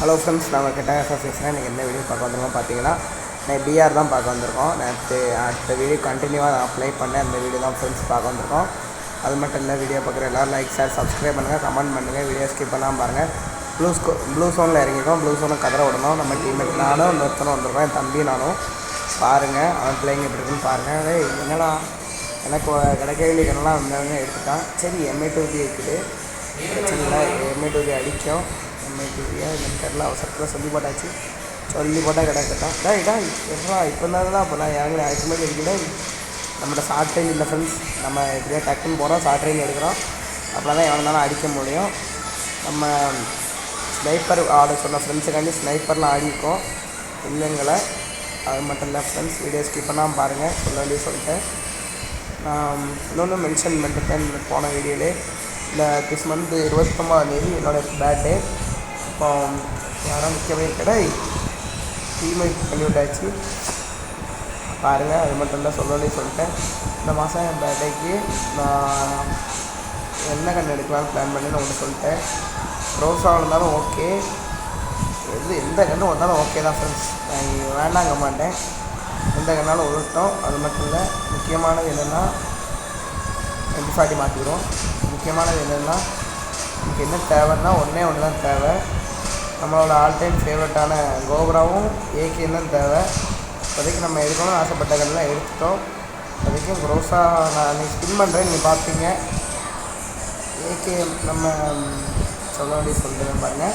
Hello friends நான் கிட்ட பேசுகிறேன் நீங்கள் என்ன வீடியோ பார்க்க வந்திருக்கோம் பார்த்தீங்கன்னா நான் பிஆர் தான் பார்க்க வந்திருக்கோம். நேற்று அடுத்த வீடியோ கண்டினியூவாக நான் அப்ளை பண்ணேன் அந்த வீடியோ தான் ஃப்ரெண்ட்ஸ் பார்க்க வந்திருக்கோம். அது மட்டும் இல்லை வீடியோ பார்க்குற எல்லோரும் லைக் ஷேர் சப்ஸ்கிரைப் பண்ணுங்கள் கமெண்ட் பண்ணுங்கள் வீடியோ ஸ்கிப் பண்ணாமல் பாருங்கள் ப்ளூ ஸ்கோ ப்ளூ சோனில் இறங்கிருக்கோம் ப்ளூ சோனில் கதற விடணும். நம்ம டீம்மேட் நானும் இன்னொருத்தனும் வந்திருக்கோம். என் தம்பி நானும். பாருங்கள் அவன் பிள்ளைங்க எப்படி இருக்குன்னு பாருங்கள் அதே என்னடா? எனக்கு கிடைக்க வேண்டிய கண்ணெல்லாம் வந்தவங்க எடுத்துட்டான். சரி எம்ஏ டூபி இருக்குது. பிரச்சனை இல்லை. எம்ஏ டூபி அடிக்கும். எம்ஏ என்னன்னு எனக்கு தெரில அவசரத்தில் சொல்லி போட்டாச்சு. சொல்லி போட்டால் கிடக்கட்டான் டேய் டா எப்படா இப்போ தான் அப்போ நான் இறங்குற ஆயிரத்தி மாதிரி நம்மளோட ஷார்ட் ட்ரெயின் இல்லை ஃப்ரெண்ட்ஸ் நம்ம எப்படியா டக்குன்னு போகிறோம் ஷார்ட் ட்ரெயின் எடுக்கிறோம். அப்போ தான் எவனாலும் அடிக்க முடியும். நம்ம ஸ்னைப்பர் ஆட சொன்ன ஃப்ரெண்ட்ஸுக்காண்டி ஸ்னைப்பர்லாம் ஆடிருக்கோம் இல்லைங்களை? அது மட்டும் இல்லை ஃப்ரெண்ட்ஸ் வீடியோ ஸ்கிப் பண்ணாமல் பாருங்கள் சொல்ல வேண்டிய சொல்லிட்டேன். நான் இன்னொன்று மென்ஷன் பண்ணிட்டேன் போன வீடியோலே இந்த திஸ் மந்த் இருபத்தொம்பதாம் தேதி என்னோடய பேர்டே இப்போ யாரும் நிற்கவே கடை தீமை பண்ணி விட்டாச்சு. பாருங்கள் அது மட்டும் தான் சொல்லணும்னு சொல்லிட்டேன். இந்த மாதம் என் பர்த்டேக்கு நான் என்ன கண் எடுக்கலாம்னு பிளான் பண்ணி நான் ஒன்று சொல்லிட்டேன். ரோஸாக இருந்தாலும் ஓகே எது எந்த கன்று வந்தாலும் ஓகே தான் ஃப்ரெண்ட்ஸ் நான் வேண்டாங்க மாட்டேன். எந்த கண்ணாலும் உருட்டோம் அது மட்டும் இல்லை முக்கியமானது என்னென்னா எம்பி ஃபார்ட்டி மாற்றிக்கிறோம் முக்கியமானது என்னென்னா எனக்கு என்ன தேவைன்னா ஒன்றே ஒன்று தான் தேவை. நம்மளோட ஆல் டைம் ஃபேவரட்டான கோபுராவும் ஏகேயும் தான் தேவை. இப்போதைக்கு நம்ம எடுக்கணும்னு ஆசைப்பட்ட கண்ணெலாம் எடுத்துட்டோம். இப்போதைக்கு க்ரோஸாக நான் நீ ஸ்பின் பண்ணுறேன் நீ பார்ப்பீங்க. ஏகே நம்ம சொல்ல வேண்டிய சொல்கிறேன் பாருங்கள்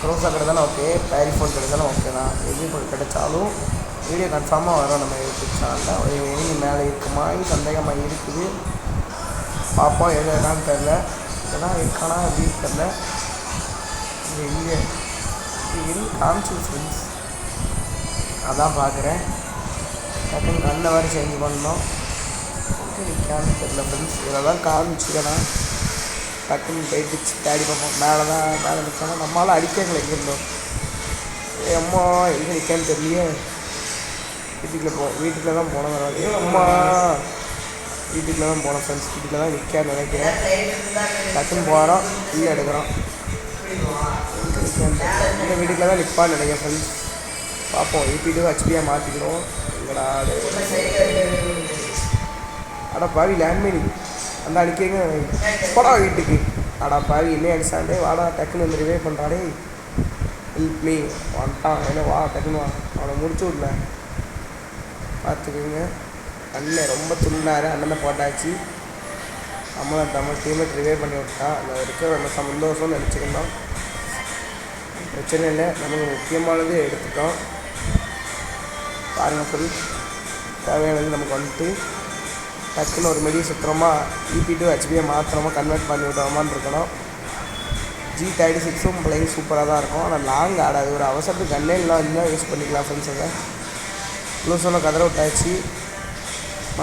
க்ரோஸாக கிடைச்சாலும் ஓகே பேரி ஃபோன் கிடைச்சாலும் ஓகே தான். எது ஃபோன் கிடைச்சாலும் வீடியோ கன்ஃபார்மாக வரும் நம்ம யூடியூப் சேனலில் ஒரு இனி மேலே இருக்குமா? சந்தேகமாக இருக்குது? பார்ப்போம் எது என்னான்னு தெரில இதெல்லாம் இருக்கானா? அப்படின்னு தெரில இது எங்கே காமிச்சு ஃப்ரெண்ட்ஸ் அதான் பார்க்குறேன். டக்குன்னு கண்ணை வேறு சேஞ்ச் பண்ணோம் எங்கே நிற்கான்னு தெரில ஃப்ரெண்ட்ஸ் இதில் தான் காமிச்சுக்கிறேன் டக்குன்னு போயிட்டு தேடி பார்ப்போம். மேலே தான் மேலே நிற்காம நம்மளால் அடிக்கங்களை எங்கேருந்தோம் அம்மா எங்கே நிற்கான்னு தெரியலையே. வீட்டுக்குள்ளே போ வீட்டுக்குள்ளே தான் போனோம் வராது அம்மா. வீட்டுக்குள்ளே தான் போனோம் ஃப்ரெண்ட்ஸ் வீட்டுக்குள்ள தான் நிற்கான்னு நினைக்கிறேன். டக்குன்னு போகிறோம் கீழே எடுக்கிறோம். இந்த வீட்டுக்குள்ள தான் நிற்பான்னு நினைக்கிறேன் ஃப்ரெண்ட்ஸ் பார்ப்போம். ஏபிடி ஹெச்பியாக மாற்றிக்கிறோம் எங்கடா அடா பாவி லேண்ட்மேனி அந்த அடிக்கங்க. போடா வீட்டுக்கு. அடா பாவி என்ன அடிச்சாண்டே வாடா டக்குன்னு வந்து ரிவே பண்ணுறாடே ஹெல்ப் மீ வந்துட்டான் என்ன வா டக்குன்னு வா. அவனை முடிச்சு விடல. பார்த்துக்குங்க. அண்ணன் ரொம்ப துண்ணாரு அண்ணனை போட்டாச்சு. நம்ம நம்ம டீமை ரிவே பண்ணி விட்டான் அந்த இருக்கிற நம்ம சந்தோஷம்னு நினச்சிக்கணும். பிரச்சனை இல்லை நமக்கு முக்கியமானது எடுத்துட்டோம் பாருங்கள் சொல்லி தேவையானது நமக்கு வந்துட்டு டக்குன்னு ஒரு மெடியை சுற்றுறோமா இபி டு ஹெச்பியை மாத்திரமா கன்வெர்ட் பண்ணி விட்டோமான்னு இருக்கணும். ஜி தேர்ட்டி சிக்ஸும் பிள்ளைங்க சூப்பராக தான் இருக்கும். ஆனால் லாங் ஆடாது. ஒரு அவசரத்துக்கு கண்ணே இருந்தால் யூஸ் பண்ணிக்கலாம் ஃப்ரெண்ட்ஸுங்க ப்ளூஸோட கதரை விட்டாச்சு.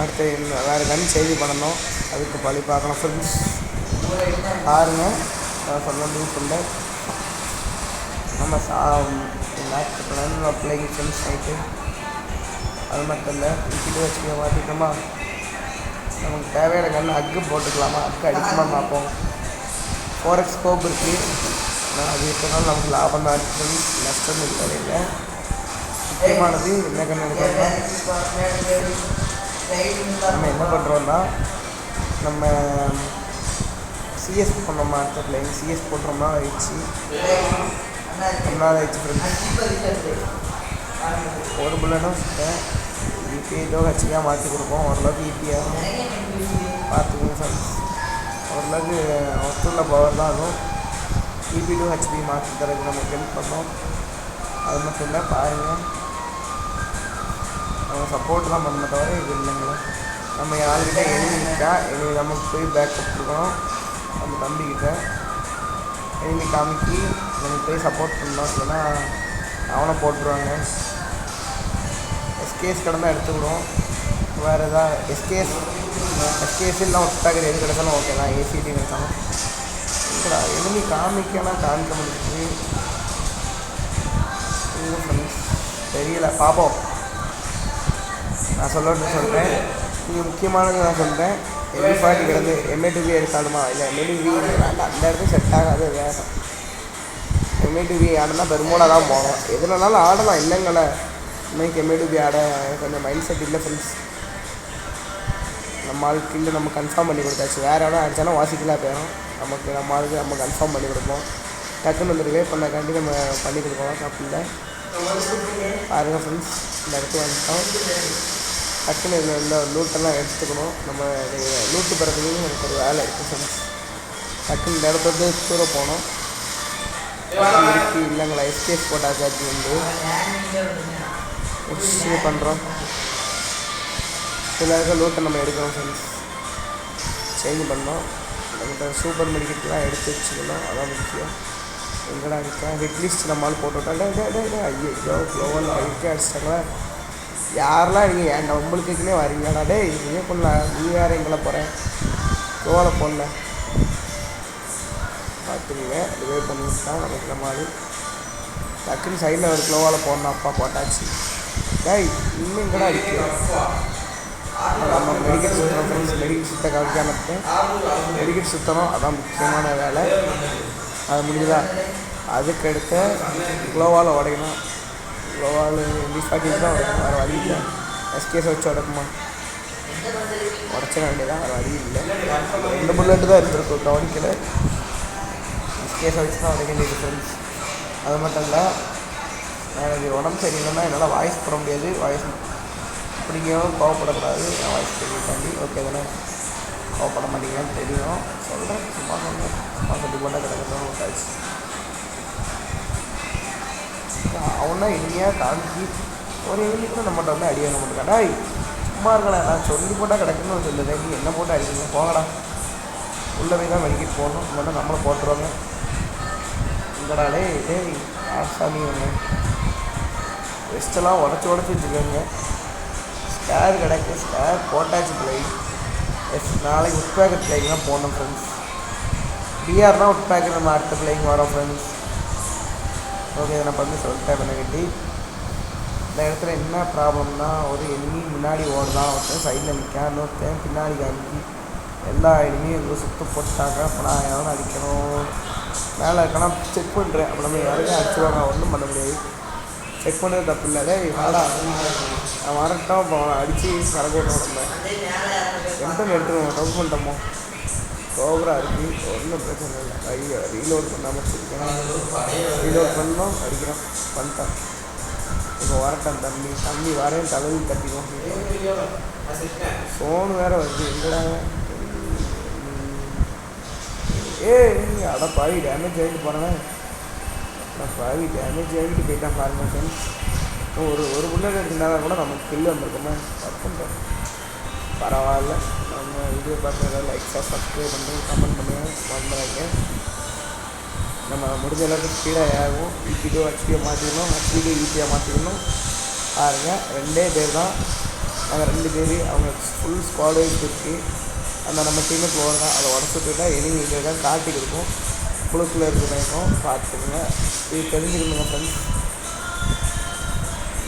அடுத்து வேறு கன் செய்தி பண்ணணும். அதுக்கு பழி பார்க்கணும் ஃப்ரெண்ட்ஸ் பாருங்கள் நான் சொல்ல ஃபேமஸ் ஆகும் சா நம்ம பிள்ளைங்க ஃப்ரெண்ட்ஸ் ஆகிட்டு அது மட்டும் இல்லை வீட்டுக்கு வச்சுக்க மாற்றிட்டோமா நமக்கு தேவையான கண்ணு அக்கு போட்டுக்கலாமா? அக்கு அடிக்குமா பார்ப்போம். ஃபோர் எக்ஸ் ஸ்கோப் இருக்குது ஆனால் அது இருக்கனால நமக்கு லாபம் தான். இருக்குது நஷ்டம் இல்லை இல்லை. முக்கியமானது என்ன கண்ணு எடுக்கிறோம்னா நம்ம என்ன பண்ணுறோம்னா நம்ம சிஎஸ் பண்ணோமா? பிள்ளைங்க சிஎஸ் போட்டுறோமா ஆயிடுச்சு ஒரு புல்லனும் சுத்தேன் யூபி ஏதோ ஹெச்பியாக மாற்றி கொடுப்போம். ஓரளவுக்கு ஈபியாக பார்த்துக்கோங்க சார். ஓரளவுக்கு ஒத்துள்ள பவர் தான் அதுவும். ஈபி டூ ஹெச்பி மாற்றி தரதுக்கு நமக்கு ஹெல்ப் பண்ணோம். அது மட்டும் இல்லை பாருங்கள் நம்ம சப்போர்ட் தான் பண்ண தவிர இது இல்லைங்களா நம்ம யாருக்கிட்ட எழுதிக்கிட்டா எழுதி நமக்கு போய் பேக்கப் கொடுக்கணும். நம்ம தம்பிக்கிட்ட. எழுதி காமிக்கி எனக்கு போய் சப்போர்ட் பண்ணலாம். இல்லைன்னா அவனை போட்டுருவாங்க. எஸ்கேஎஸ் கடந்தால் தான் எடுத்துக்கிடுவோம் வேறு எதாவது எஸ்கேஎஸ் எஸ்கேஎஸ் இல்லை ஒட்டாக்கிற எது கிடைச்சாலும் ஓகே தான். ஏசிடி கிடைச்சாலும். இல்லைடா எழுதி காமிக்கலாம் காமிக்க முடிஞ்சு இல்லை ஃப்ரெண்ட்ஸ் தெரியல. பார்ப்போம் நான் சொல்லணும்னு சொல்கிறேன் நீங்கள் முக்கியமானது நான் சொல்கிறேன் எம்ஏ ஃபார்ட்டி கிடந்து எம்ஏ டூபி எடுத்தாலுமா? இல்லை எம்ஏ டூபி வேண்டாம். அந்த இடத்துல செட் ஆகாது வேறு. பி ஆடனா பெருமோட தான் போகணும் எதுலனாலும் ஆடலாம் இல்லைங்களே இன்னைக்கு பி ஆட கொஞ்சம் மைண்ட் செட் இல்லை ஃப்ரெண்ட்ஸ் நம்ம ஆளுக்கு இல்லை நம்ம கன்ஃபார்ம் பண்ணி கொடுத்தாச்சு. வேறு எவ்வளோ அடித்தாலும் வாசிக்கலாம் போயிடும் நமக்கு நம்ம ஆளுக்கு நம்ம கன்ஃபார்ம் பண்ணி கொடுப்போம். டக்குன்னு வந்து ரிவே பண்ணக்காண்டி நம்ம பண்ணி கொடுப்போம். தப்பு இல்லை. பாருங்கள் ஃப்ரெண்ட்ஸ் இந்த இடத்துல வந்துட்டோம். டக்குன்னு இதில் உள்ள லூட்டெல்லாம் எடுத்துக்கணும். நம்ம லூட்டு பிறகு எனக்கு ஒரு வேலை இருக்குது ஃப்ரெண்ட்ஸ் டக்குன்னு இந்த இடத்த தூர போனோம் இல்லைங்களா? எஸ்கேஸ் போட்டாச்சு அது வந்து இது பண்ணுறோம் சில இருக்க லூட்டை நம்ம எடுக்கிறோம் ஃப்ரெண்ட்ஸ் சேஞ்ச் பண்ணோம். நம்மகிட்ட சூப்பர் மார்க்கெட்லாம் எடுத்து வச்சுக்கணும். அதான் முக்கியம். எங்கடா இருக்கா? ஹெட் நம்மளால நம்மளால் போட்டு விட்டா டே டே டே ஐயோ க்ளோவல் ஐக்கே அடிச்சிட்டாங்களா யாரெல்லாம் நீங்கள் ஏன் நம்மளுக்குன்னே வரீங்கடா. டேய் நீயே பண்ணல நீ வேறு எங்களை போகிறேன் க்ளோவில் போடல. பார்த்துங்க ரிவே பண்ணிட்டு தான் நமக்கு நம்ம ஆளு டக்குன்னு சைடில் ஒரு க்ளோவால் போடணும். அப்பா போட்டாச்சு. டேய் இன்னும் கூட இருக்கு? நம்ம மெடிக்கல் சுற்றணும் ஃப்ரெண்ட்ஸ் மெடிக்கல் சுத்த காமிக்காமட்டு மெடிக்கல் சுற்றணும் அதான் முக்கியமான வேலை. அது முடிஞ்சதா? அதுக்கடுத்து க்ளோவால் உடையணும் க்ளோவால் டிஃபாக்டிவ் தான் உடைக்கணும் வேறு வழி இல்லை எஸ்கேஸ் வச்சு உடக்குமா உடச்சிட வேண்டியதான் வேறு வழி இல்லை ரெண்டு புல்லட்டு தான் இருந்திருக்கும் கவனிக்கல எஸ்கேஸ் வச்சு தான் உடைக்க வேண்டியது ஃப்ரெண்ட்ஸ் அது மட்டும் இல்லை எனக்கு உடம்பு சரியில்லைன்னா என்னால் வாய்ஸ் போட முடியாது வாய்ஸ் அப்படிங்கவும் கோவப்படக்கூடாது நான் வாய்ஸ் தெரிவிக்காண்டி ஓகே தானே கோவப்பட மாட்டீங்கன்னு தெரியும் சொல்கிறேன் சும்மா சொல்லுங்கள் சும்மா சொல்லி போட்டால் கிடக்கட்டும் விட்டாச்சு இனிமையாக காமிச்சு ஒரு எலிக்கும் நம்மகிட்ட வந்து அடி வாங்க மாட்டேன் சும்மா இருக்கடா நான் சொல்லி போட்டால் கிடைக்குன்னு சொல்லுது நீ என்ன போட்டு அடிக்கணும் போகடா உள்ளே போய் தான் வலிக்கிட்டு போகணும். இல்லைன்னா நம்மளை போட்டுருவாங்க. இங்கடா டேய் ஆசாமி ஒன்று வெஸ்டெல்லாம் உடச்சி உடச்சி வச்சுக்கோங்க ஸ்டேர் கிடக்கு ஸ்டேர் போட்டாச்சு பிள்ளை எஸ் நாளைக்கு உட்பேக்கர் பிள்ளைங்கலாம் போனோம் ஃப்ரெண்ட்ஸ் பிஆர்னால் உட்பேக்கர் நம்ம அடுத்த பிள்ளைங்க வரோம் ஃப்ரெண்ட்ஸ் ஓகே இதை நான் பண்ணி சொல்லிட்டேன் பண்ணி இந்த இடத்துல என்ன ப்ராப்ளம்னா ஒரு எனிமி முன்னாடி ஓடுதான் ஒருத்தன் சைடில் நிற்கான் இன்னொருத்தன் பின்னாடி காமிக்கி எல்லா எனிமையும் எங்கே சுற்று போட்டாங்க அப்போ நான் யாரும் அடிக்கணும். மேலே இருக்கலாம் செக் பண்ணுறேன் அப்போ நம்ம யாருக்கும் அடிச்சுவாங்க ஒன்றும் பண்ண முடியாது. செக் பண்ணுறது தப்பு இல்லை. டேய் வாடா. நான் வரட்டும் அப்போ அடித்து கரகோட்டம் நம்ம. எம்டன் எடுத்துருவோம் டவுட் பண்ணிட்டோமோ. ஓவராக இருக்குது ஒன்றும் பிரச்சனை இல்லை. ஐயோ ரீலோட் பண்ணாமல் வச்சுருக்கேன். ரீலோட் பண்ணோம் அடிக்கிறோம். பண்ணிட்டோம் இப்போ வரட்டும் தம்பி. தம்பி வரேன். தலைவி தட்டிக்கும் ஃபோனு வேறு வருது. எங்கடா? ஏ அட பாவி டேமேஜ் ஆகிட்டு போனேன் நான் பாவி டேமேஜ் ஆகிட்டு போயிட்டான் ஃபார்மேஷன் ஒரு ஒரு புல்லட் எடுத்துருந்தாலும் கூட நமக்கு கில் வந்திருக்கோமே. தப்புன்றேன் பரவாயில்ல. நம்ம வீடியோ பார்க்குறத லைக்ஸாக சப்ஸ்கிரைப் பண்ணி கமெண்ட் பண்ணுங்கள் வந்துடுறாங்க நம்ம முடிஞ்ச அளவுக்கு ஸ்பீடாக ஆகும் ஈபிடியோ ஹெச்பியை மாற்றிக்கணும் ஹெச்பிடியோ ஈஸியாக மாற்றிக்கணும் பாருங்கள் ரெண்டே பேர் தான். நாங்கள் ரெண்டு பேர் அவங்க ஃபுல் ஸ்குவாடே இருக்குது அந்த நம்ம டீமே போகிறோம் தான். அதை உடச்சு எனி எனிமி இங்கே தான் காட்டிக்கிருக்கும் குழுக்குள்ளே இருக்கிறதுக்கும் பார்த்துக்கோங்க. இது தெரிஞ்சுக்கணுங்க ஃப்ரெண்ட்ஸ்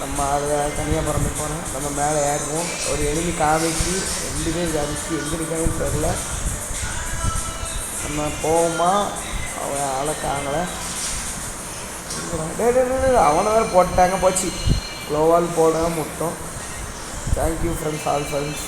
நம்ம அதை தனியாக பறந்து போகிறோம் நம்ம மேலே ஏறுவோம். ஒரு எனிமி காமிக்கு ரெண்டு பேர் காமிக்கு எங்கே இருக்காங்கன்னு தெரில நம்ம போவோமா? அவன் ஆளை காணலை. டே டே, அவனை வேறு போட்டாங்க போச்சு. க்ளோவால் போட மொத்தம். Thank you friends all friends